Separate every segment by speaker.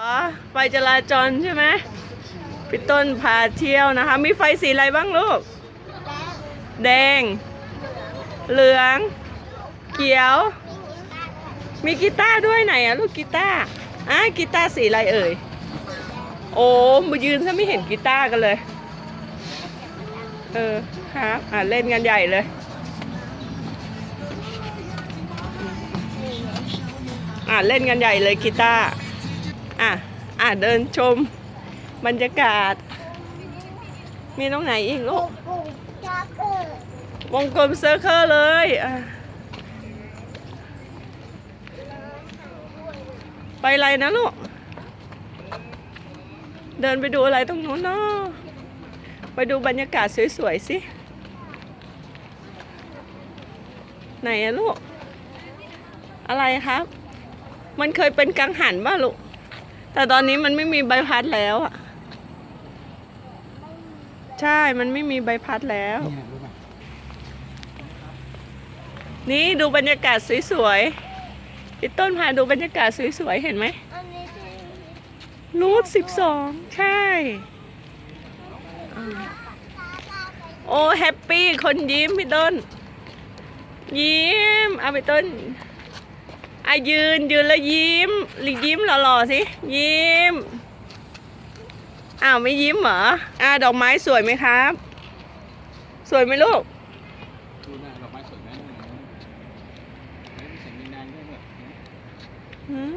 Speaker 1: อ๋อไฟจราจรใช่ไหมพี่ต้นพาเที่ยวนะคะ มีไฟสีอะไรบ้างลูก แดง เหลือง เขียว มีกีตาร์ด้วยไหนอะลูกกีตาร์อะกีตาร์สีอะไรเอ่ย โอ้มายืนซะไม่เห็นกีตาร์กันเลย เออครับอะเล่นกันใหญ่เลยอะเล่นกันใหญ่เลยกีตาร์ อะ อะเดินชมบรรยากาศ มีตรงไหนอีกลูกวงกลมเซอร์เคิลเลยอะไปอะไรนะลูก เดินไปดูอะไรตรงนู้นเนาะไปดูบรรยากาศสวยๆสิ ไหนอะลูก อะไรครับ มันเคยเป็นกังหันป่ะลูก แต่ตอนนี้มันไม่มีใบพัดแล้วอะ ใช่ มันไม่มีใบพัดแล้ว
Speaker 2: เนี่ยรู้ป่ะ
Speaker 1: นี่ดูบรรยากาศสวยๆพี่ต้นพาดูบรรยากาศสวยๆเห็นไหมรูทสิบสองใช่อ่าโอ้แฮปปี้คนยิ้มพี่ต้น ยิ้มเอาพี่ต้น อายืนยืนแล้วยิ้มหรือยิ้มหล่อๆสิ ยิ้ม อ้าวไม่ยิ้มเหรออ่าดอกไม้สวยไหมครับ สวยไหมลูก
Speaker 2: ดูหน้าดอกไม้สวยไหมเนี่ยเฮ้ยมีเสียงแดงๆด้วยเนี่ย
Speaker 1: หืม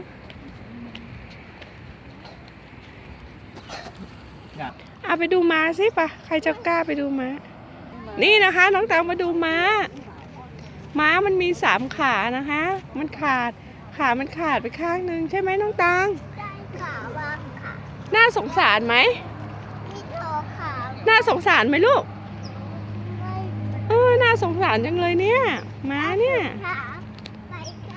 Speaker 2: อยาก
Speaker 1: เอาไปดูม้าสิปะใครจะกล้าไปดูม้า นี่นะคะ น้องตังมาดูม้า ม้ามันมีสามขานะคะ มันขาด ขามันขาดไปข้างหนึ่งใช่ไหมน้องตังน่าสงสารไหมน่าสงสารไหมลูกเออน่าสงสารจังเลยเนี่ยม้าเนี่ย
Speaker 3: ขา